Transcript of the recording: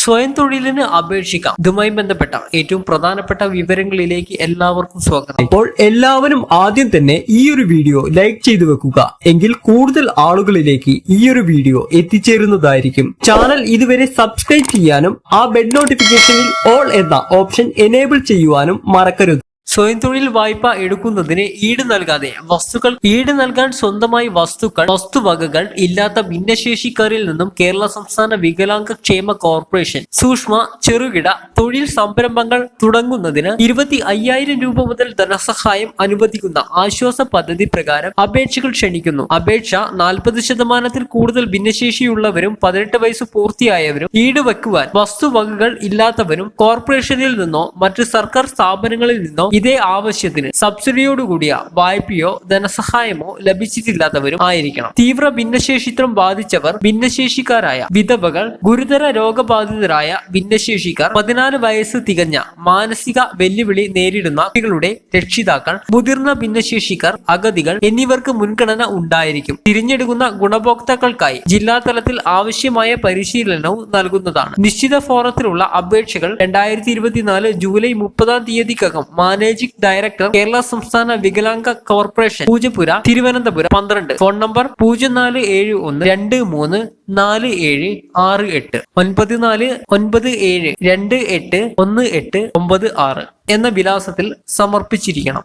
സ്വയം തൊഴിലിന് അപേക്ഷിക്കാം. ഇതുമായി ബന്ധപ്പെട്ട ഏറ്റവും പ്രധാനപ്പെട്ട വിവരങ്ങളിലേക്ക് എല്ലാവർക്കും സ്വാഗതം. അപ്പോൾ എല്ലാവരും ആദ്യം തന്നെ ഈ ഒരു വീഡിയോ ലൈക്ക് ചെയ്തു വെക്കുക. എങ്കിൽ കൂടുതൽ ആളുകളിലേക്ക് ഈ ഒരു വീഡിയോ എത്തിച്ചേരുന്നതായിരിക്കും. ചാനൽ ഇതുവരെ സബ്സ്ക്രൈബ് ചെയ്യാനും ആ ബെൽ നോട്ടിഫിക്കേഷനിൽ ഓൾ എന്ന ഓപ്ഷൻ എനേബിൾ ചെയ്യുവാനും മറക്കരുത്. സ്വയം തൊഴിൽ വായ്പ എടുക്കുന്നതിന് ഈട് നൽകാതെ വസ്തുക്കൾ ഈട് നൽകാൻ സ്വന്തമായി വസ്തുക്കൾ വസ്തുവകകൾ ഇല്ലാത്ത ഭിന്നശേഷിക്കാരിൽ നിന്നും കേരള സംസ്ഥാന വികലാംഗ ക്ഷേമ കോർപ്പറേഷൻ സൂക്ഷ്മ ചെറുകിട തൊഴിൽ സംരംഭങ്ങൾ തുടങ്ങുന്നതിന് ഇരുപത്തി അയ്യായിരം രൂപ മുതൽ ധനസഹായം അനുവദിക്കുന്ന ആശ്വാസ പദ്ധതി പ്രകാരം അപേക്ഷകൾ ക്ഷണിക്കുന്നു. അപേക്ഷ നാൽപ്പത് ശതമാനത്തിൽ കൂടുതൽ ഭിന്നശേഷിയുള്ളവരും പതിനെട്ട് വയസ്സ് പൂർത്തിയായവരും ഈട് വെക്കുവാൻ വസ്തുവകകൾ ഇല്ലാത്തവരും കോർപ്പറേഷനിൽ നിന്നോ മറ്റ് സർക്കാർ സ്ഥാപനങ്ങളിൽ നിന്നോ ഇതേ ആവശ്യത്തിന് സബ്സിഡിയോടുകൂടിയ വായ്പയോ ധനസഹായമോ ലഭിച്ചിട്ടില്ലാത്തവരും ആയിരിക്കണം. തീവ്ര ഭിന്നശേഷിത്വം ബാധിച്ചവർ ഭിന്നശേഷിക്കാരായ വിധവകൾ ഗുരുതര രോഗബാധിതരായ ഭിന്നശേഷിക്കാർ പതിനാല് വയസ്സ് തികഞ്ഞ മാനസിക വെല്ലുവിളി നേരിടുന്ന കുട്ടികളുടെ രക്ഷിതാക്കൾ മുതിർന്ന ഭിന്നശേഷിക്കാർ അഗതികൾ എന്നിവർക്ക് മുൻഗണന ഉണ്ടായിരിക്കും. തിരഞ്ഞെടുക്കുന്ന ഗുണഭോക്താക്കൾക്കായി ജില്ലാതലത്തിൽ ആവശ്യമായ പരിശീലനവും നൽകുന്നതാണ്. നിശ്ചിത ഫോറത്തിലുള്ള അപേക്ഷകൾ രണ്ടായിരത്തി ഇരുപത്തിനാല് ജൂലൈ മുപ്പതാം തീയതിക്കകം മാനേജിംഗ് ഡയറക്ടർ കേരള സംസ്ഥാന വികലാംഗ കോർപ്പറേഷൻ പൂജപ്പുര തിരുവനന്തപുരം പന്ത്രണ്ട്. ഫോൺ നമ്പർ പൂജ്യം നാല് ഏഴ് ഒന്ന് രണ്ട് മൂന്ന് നാല് ഏഴ് ആറ് എട്ട്. ഒൻപത് നാല് ഒൻപത് ഏഴ് രണ്ട് എട്ട് ഒന്ന് എട്ട് ഒമ്പത് ആറ് എന്ന വിലാസത്തിൽ സമർപ്പിച്ചിരിക്കണം.